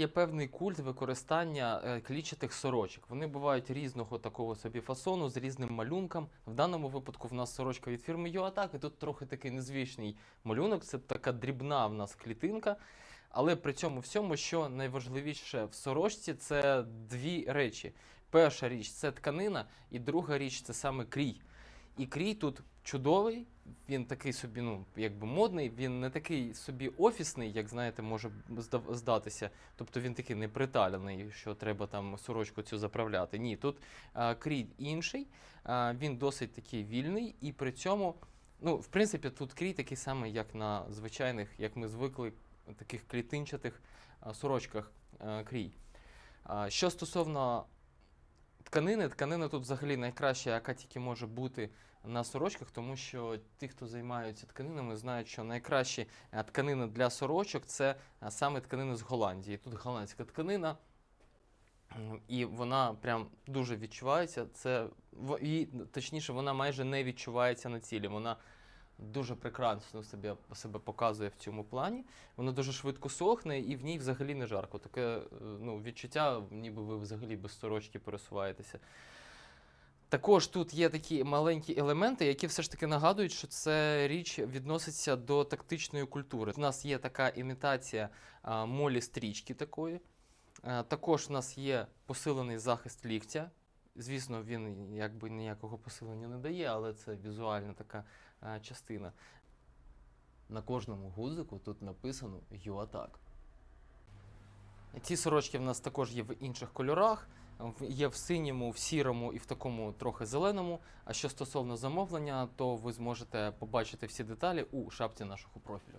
є певний культ використання е, клітчатих сорочок. Вони бувають різного такого собі фасону з різним малюнком. В даному випадку в нас сорочка від фірми Юатак, і тут трохи такий незвичний малюнок. Це така дрібна в нас клітинка. Але при цьому всьому, що найважливіше в сорочці, це дві речі. Перша річ це тканина, і друга річ це саме крій. І крій тут чудовий, він такий собі, ну, якби модний, він не такий собі офісний, як знаєте, може здатися. Тобто він такий неприталений, що треба там сорочку цю заправляти. Ні, тут а, крій інший, а, він досить такий вільний, і при цьому, ну, в принципі, тут крій такий самий, як на звичайних, як ми звикли, таких клітинчатих а, сорочках а, крій. А, що стосовно тканини, тканина тут взагалі найкраща, яка тільки може бути на сорочках, тому що ті, хто займаються тканинами, знають, що найкращі е, тканини для сорочок це е, саме тканини з Голландії. Тут голландська тканина, і вона прям дуже відчувається. Це і, точніше, вона майже не відчувається на тілі. Вона дуже прекрасно себе, себе показує в цьому плані. Вона дуже швидко сохне, і в ній взагалі не жарко. Таке е, ну, відчуття, ніби ви взагалі без сорочки пересуваєтеся. Також тут є такі маленькі елементи, які все ж таки нагадують, що це річ відноситься до тактичної культури. У нас є така імітація молі стрічки такої. Також у нас є посилений захист ліктя. Звісно, він якби ніякого посилення не дає, але це візуальна така а, частина. На кожному гудзику тут написано ЮАТАК. Ці сорочки в нас також є в інших кольорах. Є в синьому, в сірому і в такому трохи зеленому. А що стосовно замовлення, то ви зможете побачити всі деталі у шапці нашого профілю.